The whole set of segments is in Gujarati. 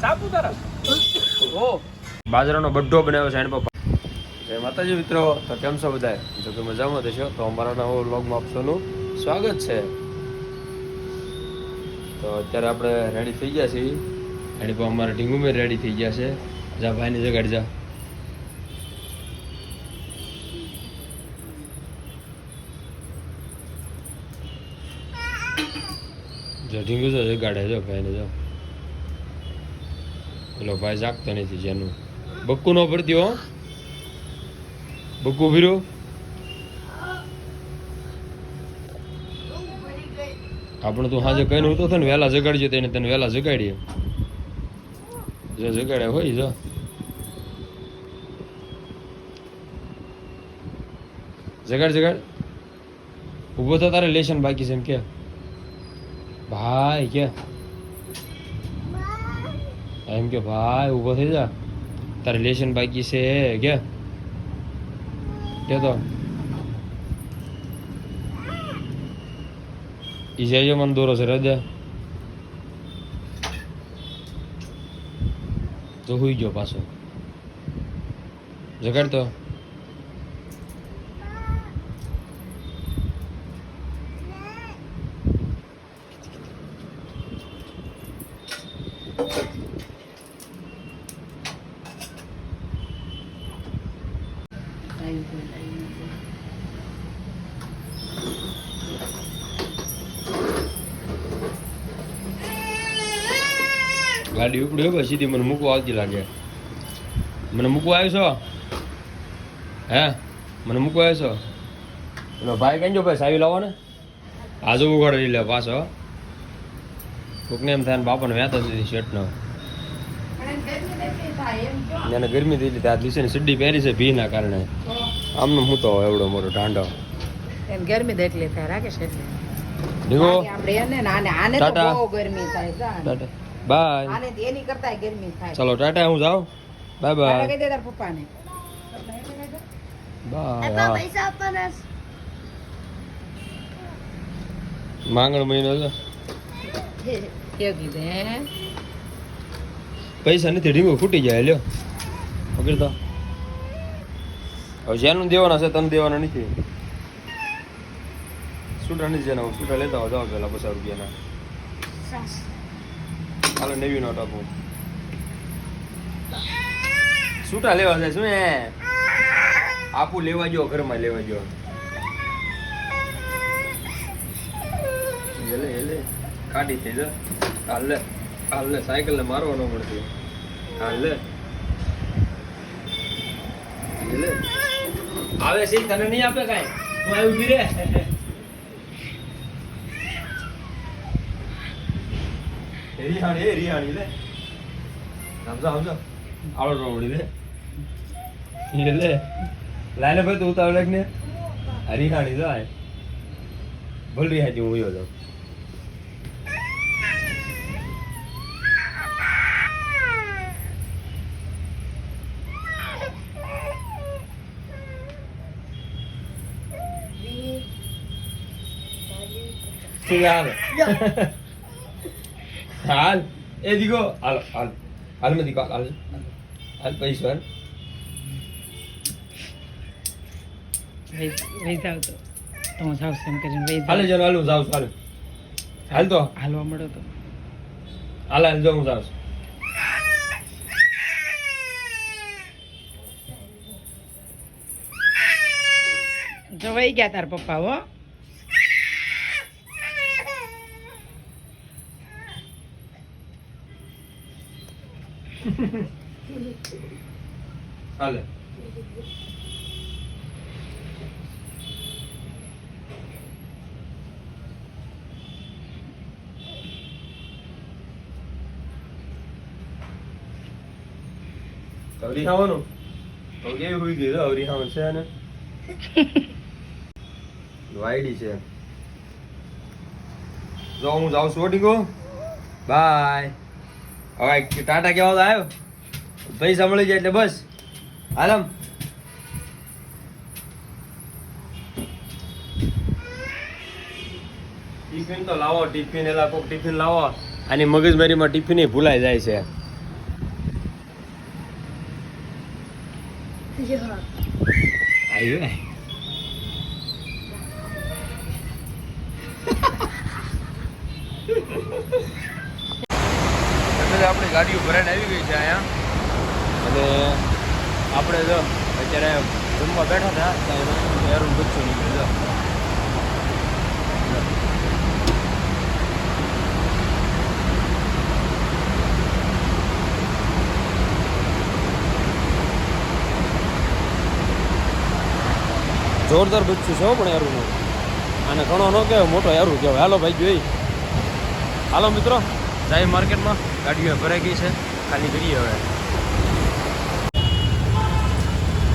સાપુતારા. ઓ. બાજરાનો બડ્ડો બનાવ્યો છે એના પપ્પા. જય માતાજી મિત્રો તો કેમ છો બધા જો કે મજામાં થશો તો અમારા નવો વ્લોગમાં આપ સ્વાગત છે. તો અત્યારે આપણે રેડી થઈ ગયા છીએ. એની પર અમારા ઢીંગુમે રેડી થઈ ગયા છે. જા ભાઈની જગાડ જા. જો ઢીંગુ જો જગાડે જો ભાઈને જો. પેલો ભાઈ જાગતો નથી જેનું. બક્કુ નો ભરતી બક્કુ ભીરો આપણે તું સાંજે કઈ થાય ને વહેલા જગાડજો તેને તને વહેલા જગાડીએ. જો જગાડ્યા હોય જો. જગાડ જગાડ. ઊભો થાય તારે લેશન બાકી છે એમ કે. ભાઈ કે. એમ કે, ભાઈ, ઊભો થઈ જા. તારે લેશન બાકી છે, કે? કે તો, ઈ જાય મને દોરો છે, રજા. તો હુઈ ગયો પાછો. જગાડ તો. ગાડી ઉપડી હોય સીધી મને મૂકવા આવતી લાગે. મને મૂકવા આવ્યો છો? હે? મને મૂકવા આવ્યો છો? એનો ભાઈ કહેજો ભાઈ? સાવી લાવો ને. આજુ ઉઘાડી લે પાછો. કોકને એમ થાય બાપાને વેતો દીધી શર્ટનો. એને ગરમી થઈ લીધી. આ દિવસે સીડી પહેરી છે ભીના કારણે. આમનો હું તો એવડો મોટો ઢાંડો એમ ગરમી દેખલી થાય રાખે એટલે ડીગો આપણે એને આને આને તો બહુ ગરમી થાય ટાટા. બાય આને એની કરતા ગરમી થાય. ચલો ટાટા હું જાઉં? બાય ટાટા બાય કહી દે તાર પપ્પાને. બાય માંગણ મહિનો છે. કીધું પૈસા નથી ઢીંગો ફૂટી જાય લ્યો. વગર તો. હવે જેનું દેવાના છે તને દેવાના નથી. છૂટા નથી જેના છૂટા લેતા હોય જાઓ પેલા બસો રૂપિયાના. હાલો નેવી નોટ આપો. છૂટા લેવા જાય શું એ? આપું લેવા જો ઘરમાં લેવા જો એલે એલે કાઢી થઈ જા. હાલ હાલ સાયકલ ને મારવા ન મળતી. હાલ લે. એલે આવે છે તને નહીં આપે કાંઈ? તું આવી રે એ રિહાણી એ રિહાણી લે. સમજો સમજો. આવડો રોવડી લે. એ લે. લાઈને ભાઈ તું ઉતાવળ ને. હરિહાણી જાય ભૂલ રિહાતી હું ઉયો જાઉં. ઠીક હાલ એ દીકો હાલ હાલ હાલ મેં દીકો હાલ હાલ પૈસા હાલ વહી જાવ તો તો હું છું એમ કરીને વહી હાલે જન હાલ છું હાલ હાલ તો હાલવા મળો તો હાલ હાલ જો હું જાઉં છું જો વહી ગયા તાર પપ્પા હો હાલે અવરી ખાવાનું તો કેવી હોઈ ગઈ અવરી ખાવાનું છે ને વાયડી છે જો હું જાઉં છું ડીગો બાય હવે ટાટા કેવા આવ્યો. ભાઈ સાંભળી જાય એટલે બસ. હાલમ. ટિફિન તો લાવો ટિફિન એલા કોક ટિફિન લાવો. આની મગજમારીમાં ટિફિન ભૂલાઈ જાય છે. આવ્યું એટલે આપણી ગાડીઓ ભરાઈને આવી ગઈ છે અહીંયા. અને આપણે જો અત્યારે રૂમમાં બેઠા હતા ત્યાં એનું બચ્ચું નીકળ્યું જોરદાર બચ્ચું છે પણ યારું અને ઘણો ન કહેવાય, મોટો યારું કહેવાય. હાલો ભાઈ, જોઈ. હાલો મિત્રો, જાય માર્કેટમાં. ગાડીઓ ભરાઈ ગઈ છે. ખાલી કરીએ હવે.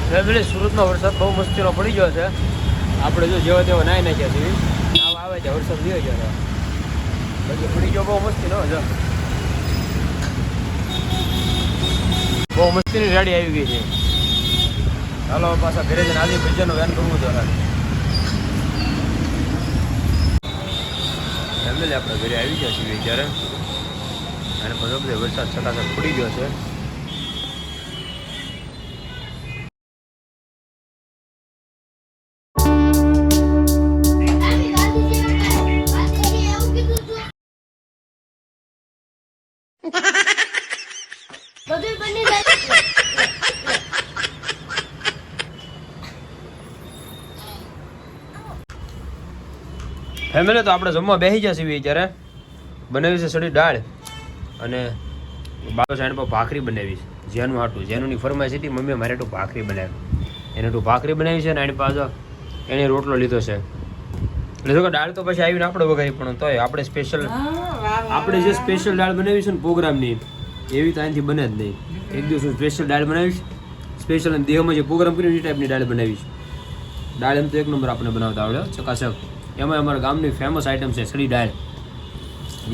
ફેમિલી સુરતનો વરસાદ બહુ મસ્તીનો પડી ગયો છે. આપણે જો જેવા તેવો નાય નાખ્યા છીએ. આવ આવે છે, વરસાદ લઈ ગયો છે. પછી પડી ગયો બહુ મસ્તીનો, જો. બહુ મસ્તીની ગાડી આવી ગઈ છે. ચાલો પાછા ઘરે જઈને આજે ભજનનું વેન કરવું છે ફેમિલી આપણે ઘરે આવી ગયા છીએ ત્યારે અને બધો બધો વરસાદ છતાં પડી ગયો છે. ફેમિલી, તો આપણે જમવા બેસી ગયા છીએ બનાવી છે સડી દાળ. અને બાબા સાઈડ પર ભાખરી બનાવી છે. જેનું હાટું જેનુંની ફરમાઈશ હતી મમ્મીએ મારે હાટું ભાખરી બનાવી. એને હાટું ભાખરી બનાવી છે ને એની પાછો એને રોટલો લીધો છે. એટલે જો કે દાળ તો પછી આવીને આપણે વગાડી પણ તોય આપણે સ્પેશિયલ આપણે જે સ્પેશિયલ દાળ બનાવી છે ને પ્રોગ્રામની એવી તો અહીંથી બને જ નહીં. એક દિવસ હું સ્પેશિયલ દાળ બનાવીશ સ્પેશિયલ દેહમાં જે પ્રોગ્રામ કર્યો એ ટાઈપની દાળ બનાવીશ. દાળ એમ તો એક નંબર આપણે બનાવતા આવડે ચકાસક. ચકાચક એમાં અમારા ગામની ફેમસ આઈટમ છે સડી દાળ.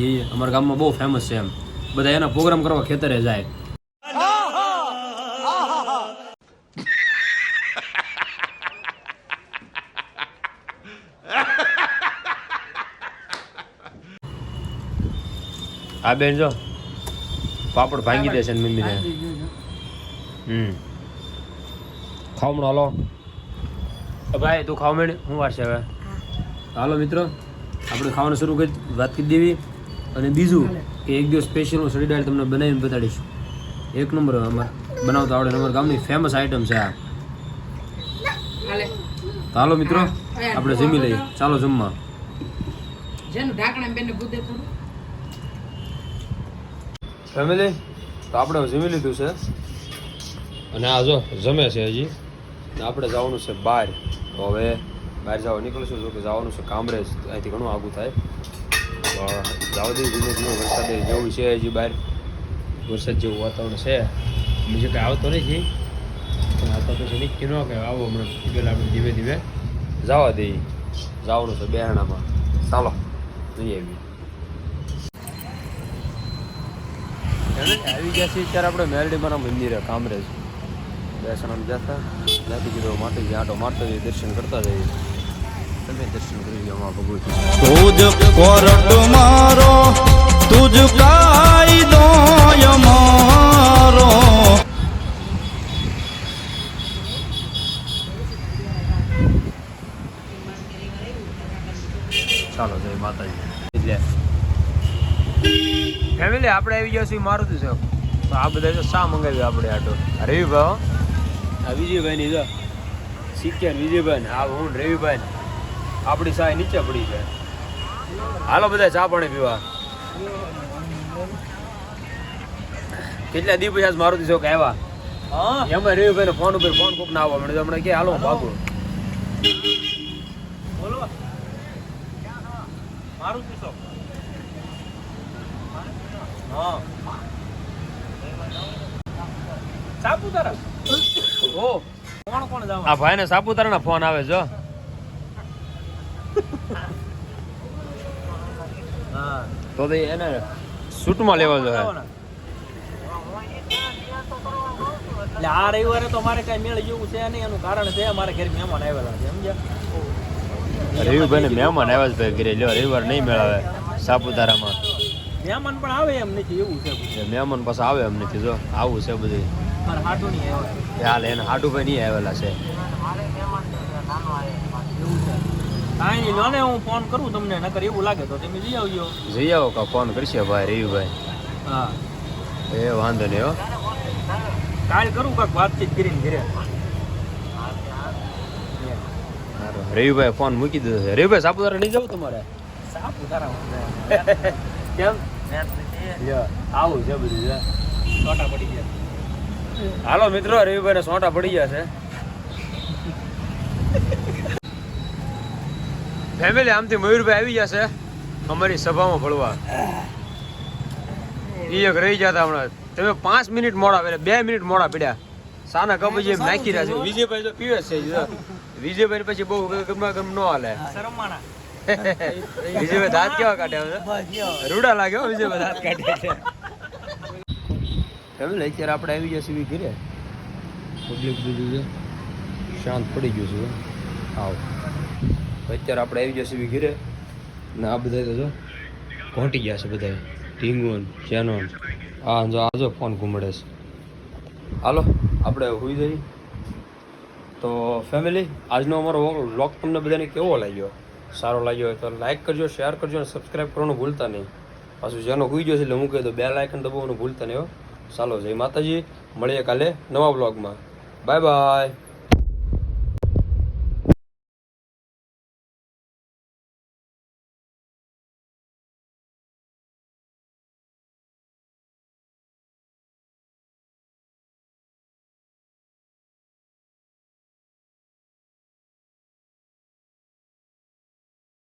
એ અમારા ગામમાં બહુ ફેમસ છે એમ. બધા એના પ્રોગ્રામ કરવા ખેતરે જાય. આ બેન જો પાપડ ભાંગી દેશે ને મમ્મીને હમ. ખાવમણો હાલો. ભાઈ તું ખાવ મેળ હું વારશે હવે? હાલો મિત્રો આપણે ખાવાનું શરૂ કરી વાત કરી દેવી. અને બીજું કે એક દિવસ સ્પેશિયલ હું સડી દાળ તમને બનાવીને બતાડીશ. એક નંબર અમારે બનાવતા આવડે અમારા ગામની ફેમસ આઈટમ છે આ. હાલો. મિત્રો આપણે જમી લઈએ. ચાલો જમવા. ફેમિલી તો આપણે જમી લીધું છે. અને આ જો જમે છે હજી. આપણે જવાનું છે બહાર. તો હવે બહાર જવા નીકળશું જો કે જવાનું છે કામરેજ. અહીંથી ઘણું આગું થાય. તો જવા દઈએ ધીમે ધીમે વરસાદ જવું છે હજી બહાર. વરસાદ જેવું વાતાવરણ છે. બીજું કાંઈ આવતો નથી. પણ આ તો પછી નક્કી ન કે આવો હમણાં પેલા આપણે ધીમે ધીમે જવા દઈએ. જવાનું છે બેહાણામાં. ચાલો જઈ આવીએ. આવી ગયા છીએ ત્યારે આપણે મેલડીમાના મંદિરે, કામરેજ. દર્શન જતા ત્યાંથી કીધું માતાજી આટો મારતો જઈએ દર્શન કરતા જઈએ. તમે દર્શન કરી લો ભગવતી તુજ કોરટ મારો તુજ કાયદો અમારો ચાલો જય માતાજી. એટલે ફેમિલી આપણે આવી ગયા છીએ મારુતિ છે તો આ બધા શા મંગાવ્યું આપણે આટો રવિભાઈ આ વિજયભાઈ ની જો. સિક્કેર વિજયભાઈ આ હું રવિભાઈ. આપણી સાય નીચે પડી છે હાલો બધા ચા પાણી પીવા. કેટલા દી પછી મારુતિ ચોક આવ્યા? એમાં રવિભાઈ ફોન ઉપર ફોન કોક ના આવવા મળે હમણાં કે હાલો ભાગો. આ ભાઈ ને સાપુતારા. ના ફોન આવે જો તો તો એને સૂટમાં લેવા જો એટલે આ રવિવારે તો મારે કઈ મેળ જેવું છે નહીં એનું કારણ છે અમારે ઘેર મહેમાન આવેલા છે સમજ્યા? રવિભાઈ મહેમાન આવ્યા જ ભાઈ ઘરે લ્યો રવિવાર નહીં મેળાવે સાપુતારામાં. મહેમાન પણ આવે એમ નથી એવું છે મહેમાન પાસે આવે એમ નથી જો આવું છે બધું. હાટું નહીં આવ્યો હાલ એને હાટુભાઈ નહીં આવેલા છે. એવું છે. કાંઈ નહીં ને હું ફોન કરું તમને નકર એવું લાગે તો તમે જઈ આવજો. જઈ આવો કા ફોન કરશે ભાઈ રવિભાઈ. હા. એ વાંધો નહીં હો. કાલ કરું કાંઈક વાતચીત કરીને ઘરે. રવિભાઈ ફોન મૂકી દીધો છે. રવિભાઈ સાપુતારા નહીં જવું તમારે. સાપુતારા કેમ? આવું છે બધું છે પડી ગયા. હાલો મિત્રો રવિભાઈ સોટા પડી ગયા છે. ફેમિલી આમથી મયુરભાઈ આવી જશે અમારી સભામાં ભળવા. એ એક રહી જતા હમણાં. તમે પાંચ મિનિટ મોડા એટલે બે મિનિટ મોડા પડ્યા. સાના કપ જે નાખી રહ્યા છે. વિજયભાઈ તો પીવે છે વિજયભાઈ પછી બહુ ગમા ગમ ન હાલે. વિજયભાઈ દાંત કેવા કાઢે રૂડા લાગે હો વિજયભાઈ દાંત કાઢે એટલે ફેમિલી અત્યારે આપણે આવી જશે ઘરે? પબ્લિક બીજું છે. શાંત પડી ગયું છે. આવ અત્યારે આપણે આવી જશે બી ઘીરે. ને આ બધા જો ઘોંટી ગયા છે બધા ઢીંગુન ચેનોન આ જો આજો ફોન ઘૂમડે છે. હાલો, આપણે હોઈ જઈએ. તો ફેમિલી આજનો અમારો વ્લોગ તમને બધાને કેવો લાગ્યો? સારો લાગ્યો હોય તો લાઈક કરજો શેર કરજો અને સબસ્ક્રાઈબ કરવાનું ભૂલતા નહીં. પાછું જેનો હોઈ છે એટલે હું કહી દો. બે લાઇકન દબાવવાનું ભૂલતા નહીં હો. ચાલો, જય માતાજી. મળીએ કાલે નવા બ્લોગમાં બાય બાય